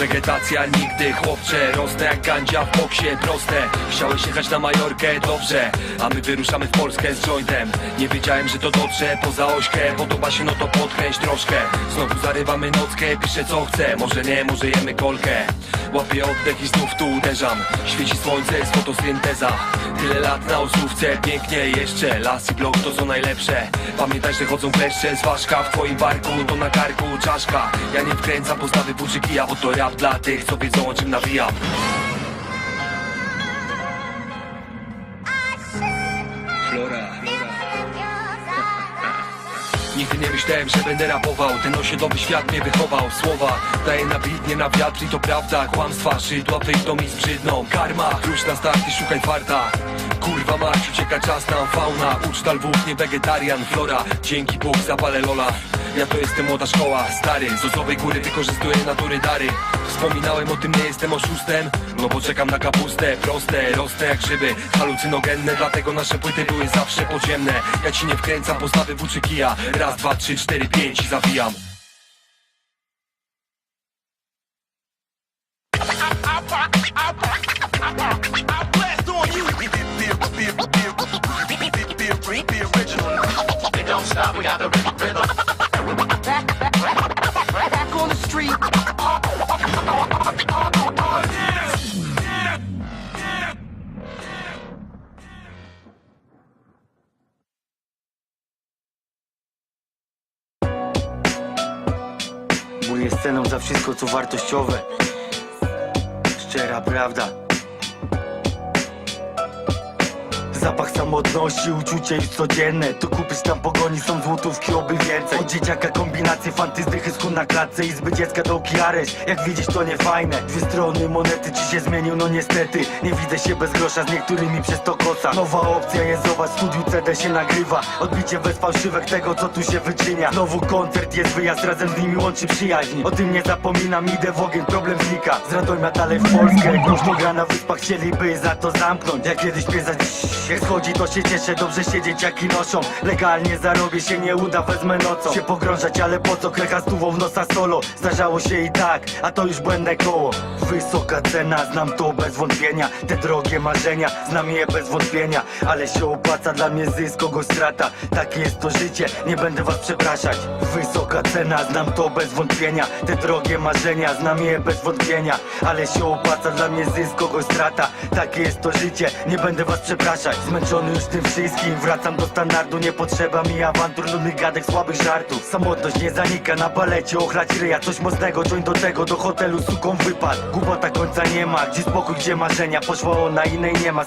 Wegetacja nigdy, chłopcze Rosnę jak gandzia w boksie, proste. Chciałeś jechać na Majorkę, dobrze A my wyruszamy w Polskę z jointem. Nie wiedziałem, że to dotrze poza ośkę Podoba się, no to podkręć troszkę. Znowu zarywamy nockę, piszę co chcę Może nie, może jemy kolkę. Łapię oddech i znów tu uderzam. Świeci słońce, jest fotosynteza. Tyle lat na odsłówce, pięknie jeszcze. Las i blok to są najlepsze. Pamiętaj, że chodzą kleszcze z ważka. W twoim barku, to na karku czaszka. Ja nie wkręcam postawy burzy kija Bo to rap dla tych, co wiedzą o czym nawijam. Flora, Nigdy nie myślałem, że będę rapował. Ten osiedlowy świat mnie wychował. Słowa daję na bit, nie na wiatr I to prawda, kłamstwa, szydła wyjdą mi z brzydną Karma, klucz na start i szukaj farta. Kurwa mać, ucieka czas nam fauna. Uczta lwów, nie wegetarian, flora Dzięki Bóg zapalę lola Ja to jestem młoda szkoła, stary Z ozowej góry wykorzystuję natury dary. Wspominałem o tym, nie jestem oszustem No bo czekam na kapustę, proste Rosnę jak grzyby, halucynogenne Dlatego nasze płyty były zawsze podziemne. Ja ci nie wkręcam postawy włóczy kija. Raz, dwa, trzy, cztery, pięć i zawijam. Stop, we got the rhythm. Street. Ból jest ceną za wszystko co wartościowe Szczera prawda Zapach samotności, uczucie już codzienne. Tu kupisz tam pogoni, są złotówki, oby więcej. Od dzieciaka kombinacje, fanty, zdychy, skun na klatce I zbyt dziecka dołki areś, jak widzisz to nie fajne. Dwie strony monety, ci się zmienił, no niestety. Nie widzę się bez grosza, z niektórymi przez to koca. Nowa opcja jest, zobacz, studiu CD się nagrywa. Odbicie bez fałszywek tego, co tu się wyczynia. Znowu koncert, jest wyjazd, razem z nimi łączy przyjaźń. O tym nie zapominam, idę w ogień, problem znika. Z Radomia dalej w Polskę, głośno gra na wyspach Chcieliby za to zamknąć, jak kiedyś pieza Jak schodzi to się cieszę, dobrze się dzieciaki noszą. Legalnie zarobię się, nie uda, wezmę nocą. Się pogrążać, ale po co? Krecha stówą w nosa solo. Zdarzało się i tak, a to już błędne koło. Wysoka cena, znam to bez wątpienia. Te drogie marzenia, znam je bez wątpienia. Ale się opłaca, dla mnie zysk, kogo strata. Takie jest to życie, nie będę was przepraszać. Wysoka cena, znam to bez wątpienia. Te drogie marzenia, znam je bez wątpienia. Ale się opłaca, dla mnie zysk, kogo strata. Takie jest to życie, nie będę was przepraszać Zmęczony już tym wszystkim, wracam do standardu Nie potrzeba mi awantur, nudnych gadek, słabych żartów. Samotność nie zanika na balecie Ochlać ryja, coś mocnego, joń do tego Do hotelu suką wypad. Głupota końca nie ma, gdzie spokój, gdzie marzenia Poszła ona innej nie ma